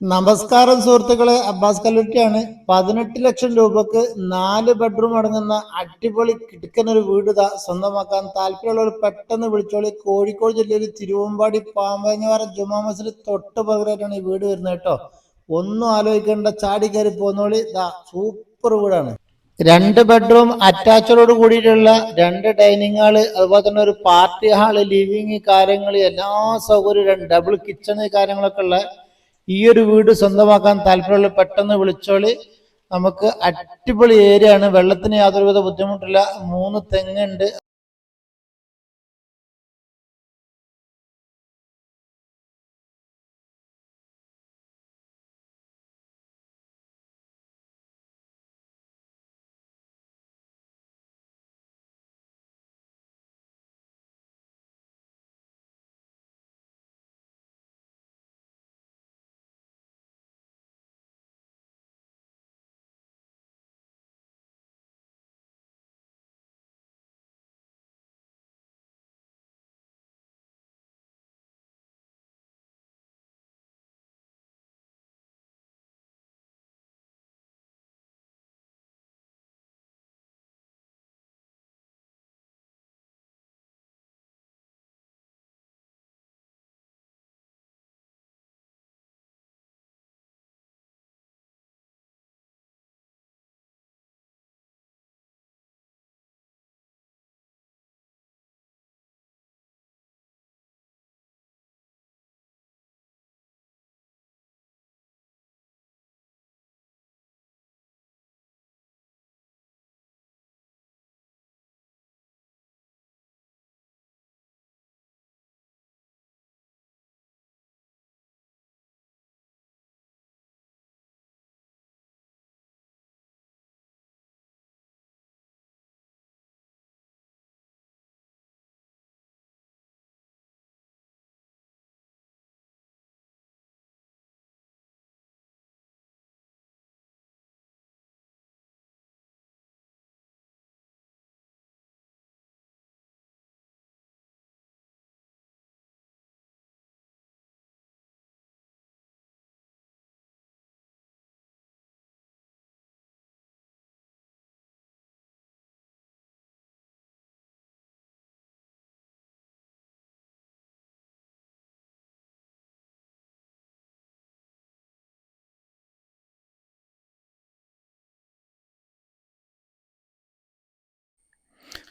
നമസ്കാരം സുഹൃത്തുക്കളെ അബ്ബാസ് കല്ലുട്ടിയാണ്. പതിനെട്ട് ലക്ഷം രൂപക്ക് നാല് ബെഡ്റൂം അടങ്ങുന്ന അടിപൊളി കിടക്കുന്ന ഒരു വീട് ഇതാ സ്വന്തമാക്കാൻ താല്പര്യമുള്ളവർ പെട്ടെന്ന് വിളിച്ചോളി കോഴിക്കോട് ജില്ലയിൽ തിരുവമ്പാടി പാമ്പഞ്ഞവാറ ജുമാ മസ്ജിദ് തൊട്ട് പകരമായിട്ടാണ് ഈ വീട് വരുന്നത് കേട്ടോ. ഒന്നും ആലോചിക്കേണ്ട ചാടി കയറി പോന്നോളി. ഇതാ സൂപ്പർ വീടാണ്. രണ്ട് ബെഡ്റൂം അറ്റാച്ചഡോട് കൂടിയിട്ടുള്ള രണ്ട് ഡൈനിങ് ഹാൾ അതുപോലെ തന്നെ ഒരു പാർട്ടി ഹാൾ ലിവിങ് കാര്യങ്ങൾ എല്ലാ സൗകര്യവും ഡബിൾ കിച്ചണ് കാര്യങ്ങളൊക്കെ ഉള്ള ഈ ഒരു വീട് സ്വന്തമാക്കാൻ താല്പര്യമുള്ള പെട്ടെന്ന് വിളിച്ചോളി. നമുക്ക് അടിപൊളി ഏരിയ ആണ് വെള്ളത്തിന് യാതൊരുവിധ ബുദ്ധിമുട്ടില്ല. മൂന്ന് തെങ്ങുണ്ട്.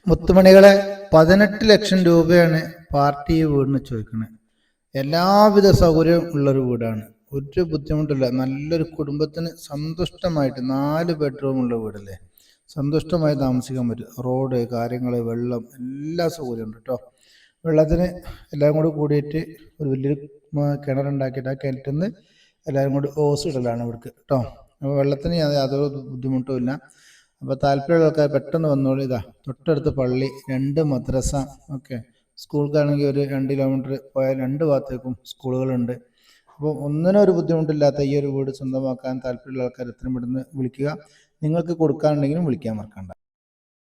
മുത്തുമണികളെ പതിനെട്ട് ലക്ഷം രൂപയാണ് പാർട്ടി വീടിന് ചോദിക്കുന്നത് എല്ലാവിധ സൗകര്യവും ഉള്ളൊരു വീടാണ്. ഒരു ബുദ്ധിമുട്ടില്ല നല്ലൊരു കുടുംബത്തിന് സന്തുഷ്ടമായിട്ട് നാല് ബെഡ്റൂം ഉള്ള വീടല്ലേ? സന്തുഷ്ടമായി താമസിക്കാൻ പറ്റും. റോഡ് കാര്യങ്ങൾ വെള്ളം എല്ലാ സൗകര്യവും ഉണ്ട് കേട്ടോ. വെള്ളത്തിന് എല്ലാം കൂടി കൂടിയിട്ട് ഒരു വലിയൊരു കിണറുണ്ടാക്കിയിട്ട് ആ കിണറ്റിൽ നിന്ന് എല്ലാവരും കൂടി ഓസ് ഇടലാണ് ഇവർക്ക് കേട്ടോ. അപ്പോൾ വെള്ളത്തിന് യാതൊരു ബുദ്ധിമുട്ടും ഇല്ല അപ്പോൾ താല്പര്യമുള്ള ആൾക്കാർ പെട്ടെന്ന് വന്നോളൂ. ഇതാ തൊട്ടടുത്ത് പള്ളി രണ്ട് മദ്രസ ഓക്കെ. സ്കൂൾക്കാണെങ്കിൽ ഒരു രണ്ട് കിലോമീറ്റർ പോയാൽ രണ്ട് ഭാഗത്തേക്കും സ്കൂളുകളുണ്ട്. അപ്പോൾ ഒന്നിനും ഒരു ബുദ്ധിമുട്ടില്ലാത്ത ഈ ഒരു വീട് സ്വന്തമാക്കാൻ താല്പര്യമുള്ള ആൾക്കാർ എത്രയും പെട്ടെന്ന് വിളിക്കുക. നിങ്ങൾക്ക് കൊടുക്കാനുണ്ടെങ്കിലും വിളിക്കാൻ മറക്കണ്ട.